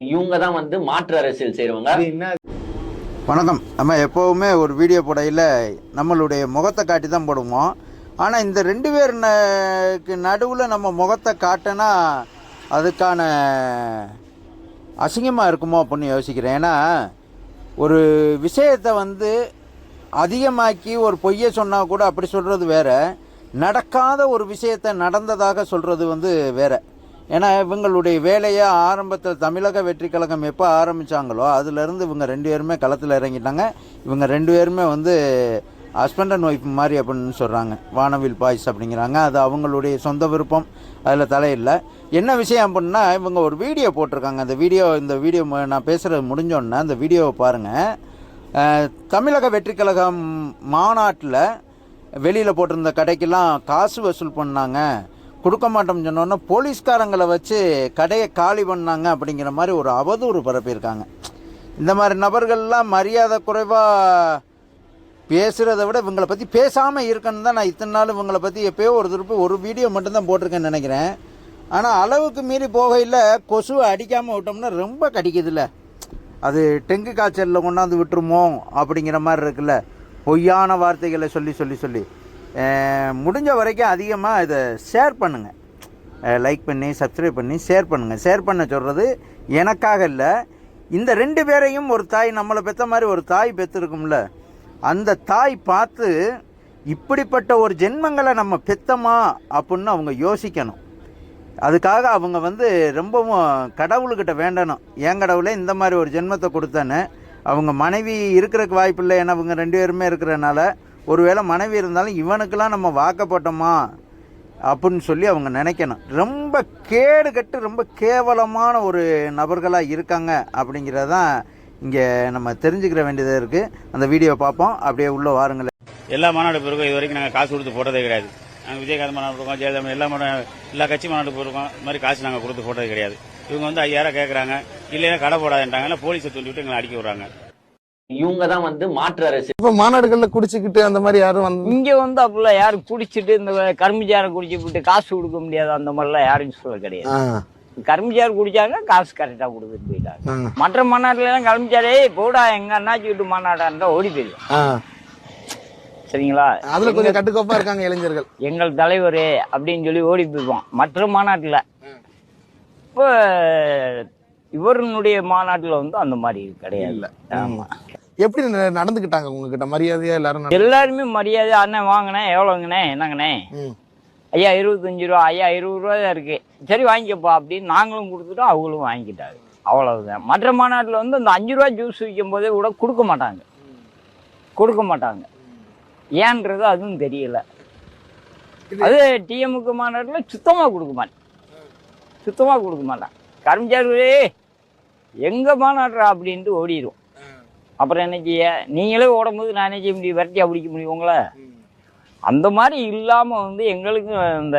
இவங்க தான் வந்து மாற்று அரசியல் என்ன வணக்கம். நம்ம எப்போவுமே ஒரு வீடியோ போடையில் நம்மளுடைய முகத்தை காட்டி தான் போடுவோம். ஆனால் இந்த ரெண்டு பேர் நடுவில் நம்ம முகத்தை காட்டினா அதுக்கான அசிங்கமாக இருக்குமோ அப்படின்னு யோசிக்கிறேன். ஏன்னா ஒரு விஷயத்தை வந்து அதிகமாக்கி ஒரு பொய்யை சொன்னால் கூட அப்படி சொல்கிறது வேற. நடக்காத ஒரு விஷயத்தை நடந்ததாக சொல்கிறது வந்து வேற. ஏன்னா இவங்களுடைய வேலையை ஆரம்பத்தில் தமிழக வெற்றி கழகம் எப்போ ஆரம்பித்தாங்களோ அதுலேருந்து இவங்க ரெண்டு பேருமே களத்தில் இறங்கிட்டாங்க. இவங்க ரெண்டு பேருமே வந்து ஹஸ்பண்ட் அண்ட் ஒய்ஃப் மாதிரி அப்படின்னு சொல்கிறாங்க வானவில் பாய்ஸ் அப்படிங்கிறாங்க. அது அவங்களுடைய சொந்த விருப்பம். அதில் தலையில்லை என்ன விஷயம் அப்படின்னா இவங்க ஒரு வீடியோ போட்டிருக்காங்க. அந்த வீடியோ இந்த வீடியோ ம- நான் பேசுகிறது முடிஞ்சோடனே அந்த வீடியோவை பாருங்கள் தமிழக வெற்றி கழகம் மாநாட்டில் வெளியில் போட்டிருந்த கடைக்கெல்லாம் காசு வசூல் பண்ணாங்க. கொடுக்க மாட்டோம்னு சொன்னோன்னே போலீஸ்காரங்களை வச்சு கடையை காலி பண்ணாங்க அப்படிங்கிற மாதிரி ஒரு அவதூறு பரப்பியிருக்காங்க. இந்த மாதிரி நபர்கள்லாம் மரியாதை குறைவாக பேசுகிறத விட இவங்களை பற்றி பேசாமல் இருக்கணும் தான் நான் இத்தனை நாள் இவங்களை பற்றி எப்பயோ ஒரு திருப்பி ஒரு வீடியோ மட்டும்தான் போட்டிருக்கேன்னு நினைக்கிறேன். ஆனால் அளவுக்கு மீறி போகையில் கொசுவை அடிக்காமல் விட்டோம்னா ரொம்ப கடிக்குதுல்ல. அது டெங்கு காய்ச்சலில் கொண்டாந்து விட்டுருமோ அப்படிங்கிற மாதிரி இருக்குல்ல. பொய்யான வார்த்தைகளை சொல்லி சொல்லி சொல்லி. முடிஞ்ச வரைக்கும் அதிகமாக இதை ஷேர் பண்ணுங்கள் லைக் பண்ணி சப்ஸ்கிரைப் பண்ணி ஷேர் பண்ணுங்கள் ஷேர் பண்ண சொல்கிறது எனக்காக இல்லை. இந்த ரெண்டு பேரையும் ஒரு தாய் நம்மளை பெற்ற மாதிரி ஒரு தாய் பெற்றிருக்கும்ல அந்த தாய் பார்த்து இப்படிப்பட்ட ஒரு ஜென்மங்களை நம்ம பெத்தமா அப்படின்னு அவங்க யோசிக்கணும். அதுக்காக அவங்க வந்து ரொம்பவும் கடவுள்கிட்ட வேண்டணும். ஏன் கடவுளே இந்த மாதிரி ஒரு ஜென்மத்தை கொடுத்தேன்னு. அவங்க மனைவி இருக்கிறக்கு வாய்ப்பு இல்லை ஏன்னா அவங்க ரெண்டு பேருமே இருக்கிறனால ஒருவேளை மனைவி இருந்தாலும் இவனுக்கெல்லாம் நம்ம வாக்கப்பட்டோமா அப்படின்னு சொல்லி அவங்க நினைக்கணும். ரொம்ப கேடு கட்டு ரொம்ப கேவலமான ஒரு நபர்களாக இருக்காங்க அப்படிங்கிறதான் இங்கே நம்ம தெரிஞ்சுக்கிற வேண்டியதாக இருக்குது அந்த வீடியோ பார்ப்போம். அப்படியே உள்ளே வாருங்களேன். எல்லா மாநாடு போயிருக்கோம் இது வரைக்கும் நாங்கள் காசு கொடுத்து போட்டதே கிடையாது. நாங்கள் விஜயகாந்த் மாநாடு போயிருக்கோம் ஜெயலலிதா எல்லா மாநாடு எல்லா கட்சி மாநாடு போயிருக்கோம் இந்த மாதிரி காசு நாங்கள் கொடுத்து போட்டது கிடையாது. இவங்க வந்து ஐயாயிரம் கேட்குறாங்க இல்லைன்னா கடை போடாதுன்ட்டாங்க போலீஸை தூண்டி விட்டு எங்களை அடிக்க விடுறாங்க. இவங்க தான் வந்து மாற்று அரசியல் இப்ப மாநாடுகள்ல குடிச்சுக்கிட்டு அந்த மாதிரி யாரும் வந்து இங்க வந்து அப்படிலாம் யாரும் குடிச்சிட்டு இந்த கரும்புச்சாரம் குடிச்சு விட்டு காசு கொடுக்க முடியாது. அந்த மாதிரிலாம் யாரும் சொல்ல கிடையாது. ஆ, கரும்புச்சாறு குடிச்சாங்க காசு கரெக்டா கொடுத்துட்டு போயிட்டாங்க. மற்ற மாநாட்டுல எல்லாம் கரும்புச்சாரே போடா எங்க அண்ணாச்சி வீட்டு மாநாடா இருந்தா ஓடி போயிடும். சரிங்களா? அதுல கொஞ்சம் கட்டுக்கோப்பா இருக்காங்க இளைஞர்கள். எங்கள் தலைவர் அப்படின்னு சொல்லி ஓடி போயிடுவோம் மற்ற மாநாட்டுல. இப்போ இவருடைய மாநாட்டுல வந்து அந்த மாதிரி கிடையாது. ஆமா. எப்படி நடந்துக்கிட்டாங்க உங்ககிட்ட? மரியாதையா எல்லாரும் எல்லாருமே மரியாதை அண்ணன் வாங்கினே எவ்வளோங்கண்ணே என்னங்கண்ணே. ஐயா இருபத்தஞ்சு ரூபா ஐயா இருபது ரூபா தான் இருக்கு. சரி வாங்கிக்கப்பா அப்படின்னு நாங்களும் கொடுத்துட்டோம் அவங்களும் வாங்கிக்கிட்டாங்க. அவ்வளவுதான். மற்ற மாநாட்டில் வந்து அந்த அஞ்சு ரூபா ஜூஸ் விற்கும் போதே கூட கொடுக்க மாட்டாங்க. கொடுக்க மாட்டாங்க. ஏன்றது அதுவும் தெரியல. அது டிஎம்கு மாநாட்டில் சுத்தமாக கொடுக்க மாட்டேன். சுத்தமாக கொடுக்க மாட்டான் கரும்புச்சாரு எங்க மாநாடுறா அப்படின்ட்டு ஓடிடும் அப்புறம் என்ன செய்ய? நீங்களே ஓடும்போது நான் என்ன செய்ய முடியும்? விரட்டியா பிடிக்க முடியும் உங்களை? அந்த மாதிரி இல்லாமல் வந்து எங்களுக்கு இந்த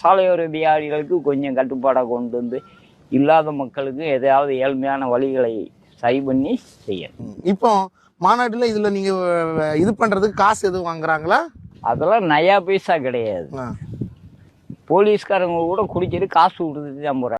சாலையோர வியாதிகளுக்கு கொஞ்சம் கட்டுப்பாடாக கொண்டு வந்து இல்லாத மக்களுக்கு எதையாவது ஏழ்மையான வழிகளை சரி பண்ணி செய்யணும். இப்போ மாநாட்டுல இதுல நீங்க அஹ், இது பண்றதுக்கு காசு எதுவும் வாங்குறாங்களா? அதெல்லாம் நயா பைசா கிடையாது. போலீஸ்காரங்க கூட குடிச்சிட்டு காசு கொடுத்துட்டு தான் போகிறாங்க